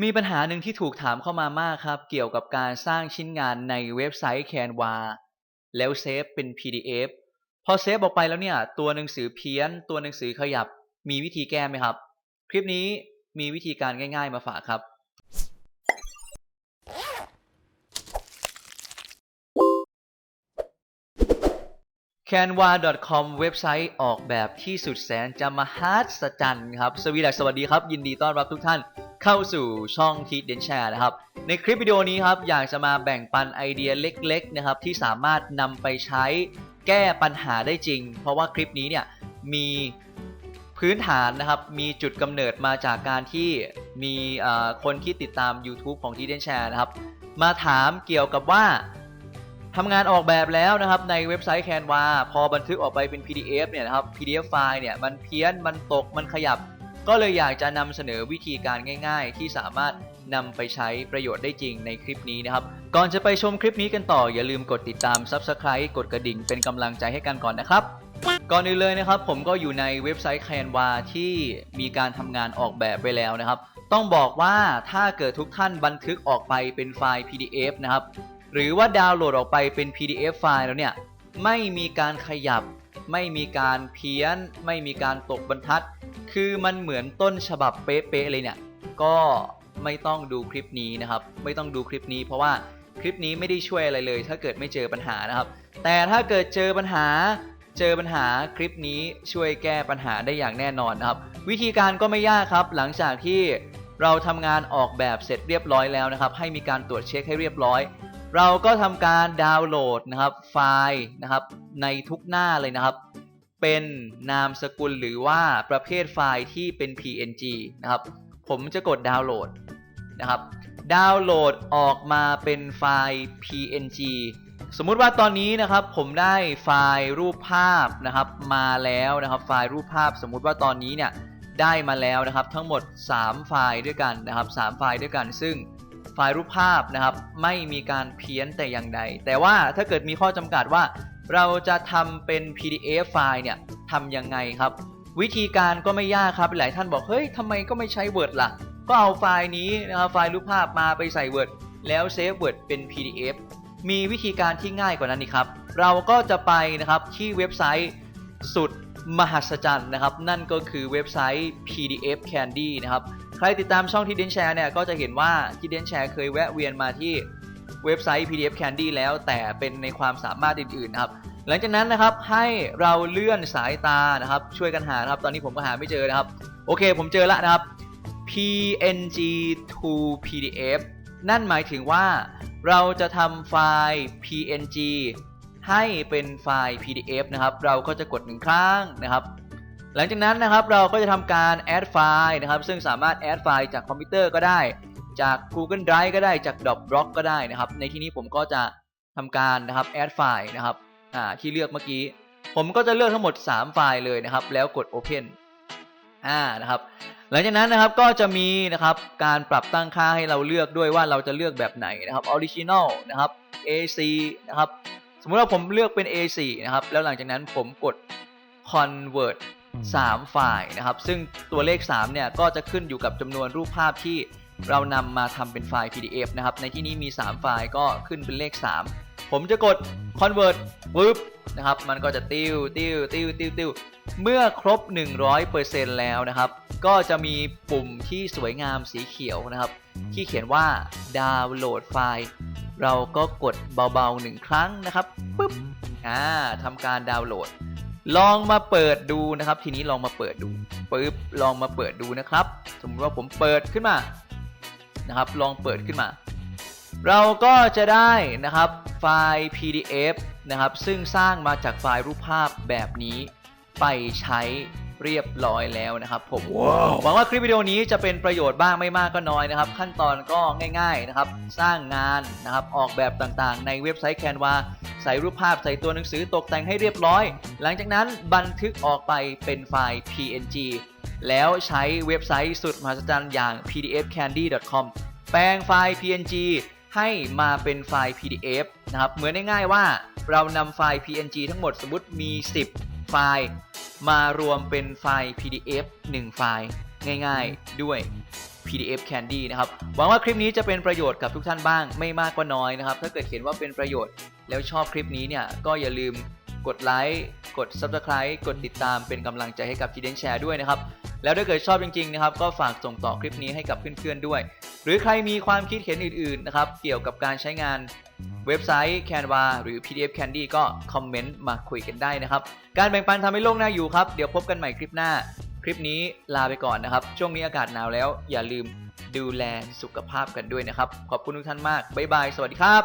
มีปัญหาหนึ่งที่ถูกถามเข้ามามากครับ เกี่ยวกับการสร้างชิ้นงานในเว็บไซต์ Canva แล้วเซฟเป็น PDF พอเซฟออกไปแล้วเนี่ย ตัวหนังสือเพี้ยน ตัวหนังสือขยับ มีวิธีแก้ไหมครับ คลิปนี้มีวิธีการง่าย ๆ มาฝากครับ canva.com เว็บไซต์ออกแบบที่สุดแสนจะมหัศจรรย์ครับ สวีดัสสวัสดีครับ ยินดีต้อนรับทุกท่าน เข้าสู่ช่องทีเดนแชร์นะครับ ในคลิปวิดีโอนี้ครับอยากจะมาแบ่งปันไอเดียเล็กๆนะครับที่สามารถนำไปใช้แก้ปัญหาได้จริง เพราะว่าคลิปนี้เนี่ยมีพื้นฐานนะครับมีจุดกำเนิดมาจากการที่มีคนที่ติดตาม YouTube ของทีเดนแชร์นะครับ มาถามเกี่ยวกับว่าทำงานออกแบบแล้วนะครับในเว็บไซต์ Canva พอบันทึกออกไปเป็น PDF เนี่ยนะครับ PDF ไฟล์เนี่ยมันเพี้ยนมันตกมันขยับ ก็เลยอยากจะนำเสนอวิธีการง่าย ๆ ที่สามารถนำไปใช้ประโยชน์ได้จริงในคลิปนี้นะครับ ก่อนจะไปชมคลิปนี้กันต่อ อย่าลืมกดติดตาม Subscribe กดกระดิ่งเป็นกำลังใจให้กันก่อนนะครับ ก่อนอื่นเลยนะครับ ผมก็อยู่ในเว็บไซต์ Canva ที่มีการทำงานออกแบบไปแล้วนะครับ ต้องบอกว่าถ้าเกิดทุกท่านบันทึกออกไปเป็นไฟล์ PDF นะครับ หรือว่าดาวน์โหลดออกไปเป็น PDF ไฟล์แล้วเนี่ยไม่มีการขยับ ไม่มีการเพี้ยน ไม่มีการตกบรรทัด คือมันเหมือนต้นฉบับเป๊ะๆเลยเนี่ย ก็ไม่ต้องดูคลิปนี้นะครับ ไม่ต้องดูคลิปนี้เพราะว่าคลิปนี้ไม่ได้ช่วยอะไรเลย ถ้าเกิดไม่เจอปัญหานะครับ แต่ถ้าเกิดเจอปัญหา เจอปัญหาคลิปนี้ช่วยแก้ปัญหาได้อย่างแน่นอนนะครับ วิธีการก็ไม่ยากครับ หลังจากที่เราทำงานออกแบบเสร็จเรียบร้อยแล้วนะครับ ให้มีการตรวจเช็คให้เรียบร้อย เราก็ทำการดาวน์โหลดนะครับไฟล์นะครับในทุกหน้าเลยนะครับ เป็นนามสกุลหรือว่าประเภทไฟล์ที่เป็น PNG นะครับ ผมจะกดดาวน์โหลดนะครับ ดาวน์โหลดออกมาเป็นไฟล์ PNG สมมุติว่าตอนนี้นะครับผมได้ไฟล์รูปภาพนะครับมาแล้วนะครับไฟล์รูปภาพสมมุติว่าตอนนี้เนี่ยได้มาแล้วนะครับทั้งหมด 3 ไฟล์ด้วยกันนะครับ3ไฟล์ด้วยกัน ซึ่ง ไฟล์รูปภาพนะครับ ไม่มีการเพี้ยนแต่อย่างใด แต่ว่าถ้าเกิดมีข้อจำกัดว่า เราจะทำเป็น PDF ไฟล์เนี่ยทำยังไงครับ วิธีการก็ไม่ยากครับหลายท่านบอกเฮ้ยทำไมก็ไม่ใช้ Word ล่ะ ก็เอาไฟล์นี้นะครับไฟล์รูปภาพมาไปใส่ Word แล้วเซฟ Word เป็น PDF มีวิธีการที่ง่ายกว่านั้นนี่ครับ เราก็จะไปนะครับที่เว็บไซต์สุดมหัศจรรย์นะครับ นั่นก็คือเว็บไซต์ PDF Candy นะครับ ครติดตามช่องที่เดนแชร์เนี่ยก็จะเห็นว่าที่เดนแชร์เคยแวะเวียนมาที่เว็บไซต์ PDF Candy แล้วแต่เป็นในความสามารถอื่นๆนะครับหลังจากนั้นนะครับให้เราเลื่อนสายตานะครับช่วยกันหานะครับ ตอนนี้ผมก็หาไม่เจอนะครับ โอเคผมเจอแล้วนะครับ PNG to PDF นั่นหมายถึงว่าเราจะทำไฟล์ PNG ให้เป็นไฟล์ PDF นะครับ เราก็จะกดหนึ่งครั้งนะครับ หลังจากนั้นนะครับเราก็จะทำการ add ไฟล์นะครับ ซึ่งสามารถ add ไฟล์จากคอมพิวเตอร์ก็ได้ จาก Google Drive ก็ได้จาก Dropbox ก็ได้นะครับ ในที่นี้ผมก็จะทำการนะครับ add ไฟล์นะครับอ่าที่เลือกเมื่อกี้ ผมก็จะเลือกทั้งหมด 3 ไฟล์เลยนะครับ แล้วกด Open อ่านะครับ หลังจากนั้นนะครับก็จะมีนะครับการปรับตั้งค่าให้เราเลือกด้วยว่าเราจะเลือกแบบไหนนะครับ Original นะครับ AC นะครับ สมมุติว่าผมเลือกเป็น A4 นะครับ แล้วหลังจากนั้นผมกด convert 3ไฟล์นะครับ ซึ่งตัวเลข3เนี่ยก็จะขึ้นอยู่กับจำนวนรูปภาพที่เรานำมาทำเป็นไฟล์ PDF นะครับ ในที่นี้มี 3 ไฟล์ก็ขึ้นเป็นเลข 3 ผมจะกด convert ปึ๊บนะครับ มันก็จะติ้วติ้วติ้วติ้วติ้วเมื่อครบ 100%แล้วนะครับ ก็จะมีปุ่มที่สวยงามสีเขียวนะครับ ที่เขียนว่าดาวน์โหลดไฟล์ เราก็กดเบาๆหนึ่งครั้งนะครับปึ๊บอ่าทำการดาวน์โหลด ลองมาเปิดดูนะครับ ทีนี้ลองมาเปิดดูปึ๊บลองมาเปิดดูนะครับ สมมติว่าผมเปิดขึ้นมานะครับ ลองเปิดขึ้นมา เราก็จะได้นะครับไฟล์ PDF นะครับ ซึ่งสร้างมาจากไฟล์รูปภาพแบบนี้ ไปใช้เรียบร้อยแล้วนะครับผมหวังว่าคลิปวิดีโอนี้จะเป็นประโยชน์บ้างไม่มากก็น้อยนะครับ ขั้นตอนก็ง่าย ๆนะครับ สร้างงานนะครับออกแบบต่างๆ ในเว็บไซต์ Canva ใส่รูปภาพใส่ตัวหนังสือตกแต่งให้เรียบร้อย หลังจากนั้นบันทึกออกไปเป็นไฟล์ PNG แล้วใช้เว็บไซต์สุดมหัศจรรย์อย่าง pdfcandy.com แปลงไฟล์ PNG ให้มาเป็นไฟล์ PDF นะครับ เหมือนง่ายๆว่าเรานำไฟล์ PNG ทั้งหมดสมมติมี 10 ไฟล์ มารวมเป็นไฟล์ PDF 1 ไฟล์ ง่ายๆด้วย PDF Candy นะครับ หวังว่าคลิปนี้จะเป็นประโยชน์กับทุกท่านบ้างไม่มากก็น้อยนะครับ ถ้าเกิดเห็นว่าเป็นประโยชน์ แล้วชอบคลิปนี้เนี่ยก็อย่าลืมกดไลค์กด Subscribe กดติดตามเป็นกำลังใจให้กับ Hidden Share ด้วยนะครับ แล้วถ้าเกิดชอบจริงๆนะครับก็ฝากส่งต่อคลิปนี้ให้กับเพื่อนๆด้วย หรือใครมีความคิดเห็นอื่นๆนะครับเกี่ยวกับการใช้งานเว็บไซต์ Canva หรือ PDF Candy ก็คอมเมนต์มาคุยกันได้นะครับ การแบ่งปันทำให้โลกน่าอยู่ครับ เดี๋ยวพบกันใหม่คลิปหน้า คลิปนี้ลาไปก่อนนะครับ ช่วงนี้อากาศหนาวแล้ว อย่าลืมดูแลสุขภาพกันด้วยนะครับ ขอบคุณทุกท่านมาก บ๊ายบาย สวัสดีครับ